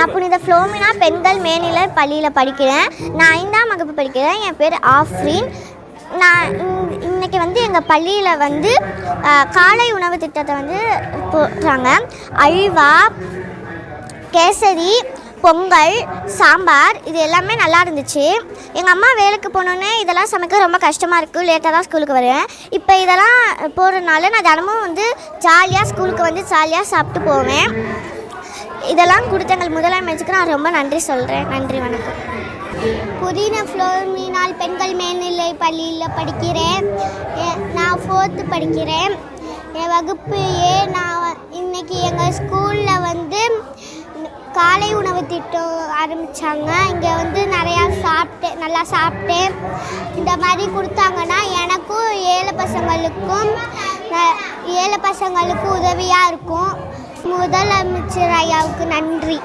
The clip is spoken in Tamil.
நான் புனித ஃப்ளோமினா பெண்கள் மேல்நிலை பள்ளியில் படிக்கிறேன். நான் ஐந்தாம் வகுப்பு படிக்கிறேன். என் பேர் ஆஃப்ரின். நான் இன்- இன்னைக்கு வந்து எங்கள் பள்ளியில் வந்து காலை உணவு திட்டத்தை வந்து போடுறாங்க. அல்வா கேசரி பொங்கல் சாம்பார் இது எல்லாமே நல்லா இருந்துச்சு. எங்கள் அம்மா வேலைக்கு போனோன்னே இதெல்லாம் சமைக்க ரொம்ப கஷ்டமாக இருக்குது லேட்டாக தான் ஸ்கூலுக்கு வருவேன். இப்போ இதெல்லாம் போடுறதுனால நான் தினமும் வந்து ஜாலியாக ஸ்கூலுக்கு வந்து ஜாலியாக சாப்பிட்டு போவேன். இதெல்லாம் கொடுத்த எங்கள் முதலமைச்சருக்கு நான் ரொம்ப நன்றி சொல்கிறேன் நன்றி வணக்கம். புதின ஃப்ளோரினால் பெண்கள் மேல்நிலை பள்ளியில் படிக்கிறேன். நான் ஃபோர்த்து படிக்கிறேன். என் வகுப்பு ஏ நான் இன்னைக்கு எங்கள் ஸ்கூலில் வந்து காலை உணவு திட்டம் ஆரம்பித்தாங்க இங்கே வந்து நிறையா சாப்பிட்டேன் நல்லா சாப்பிட்டேன். இந்த மாதிரி கொடுத்தாங்கன்னா எனக்கும் ஏழை பசங்களுக்கும் ஏழை பசங்களுக்கும் உதவியாக இருக்கும். முதலமைச்சர் ஐயாவுக்கு நன்றி.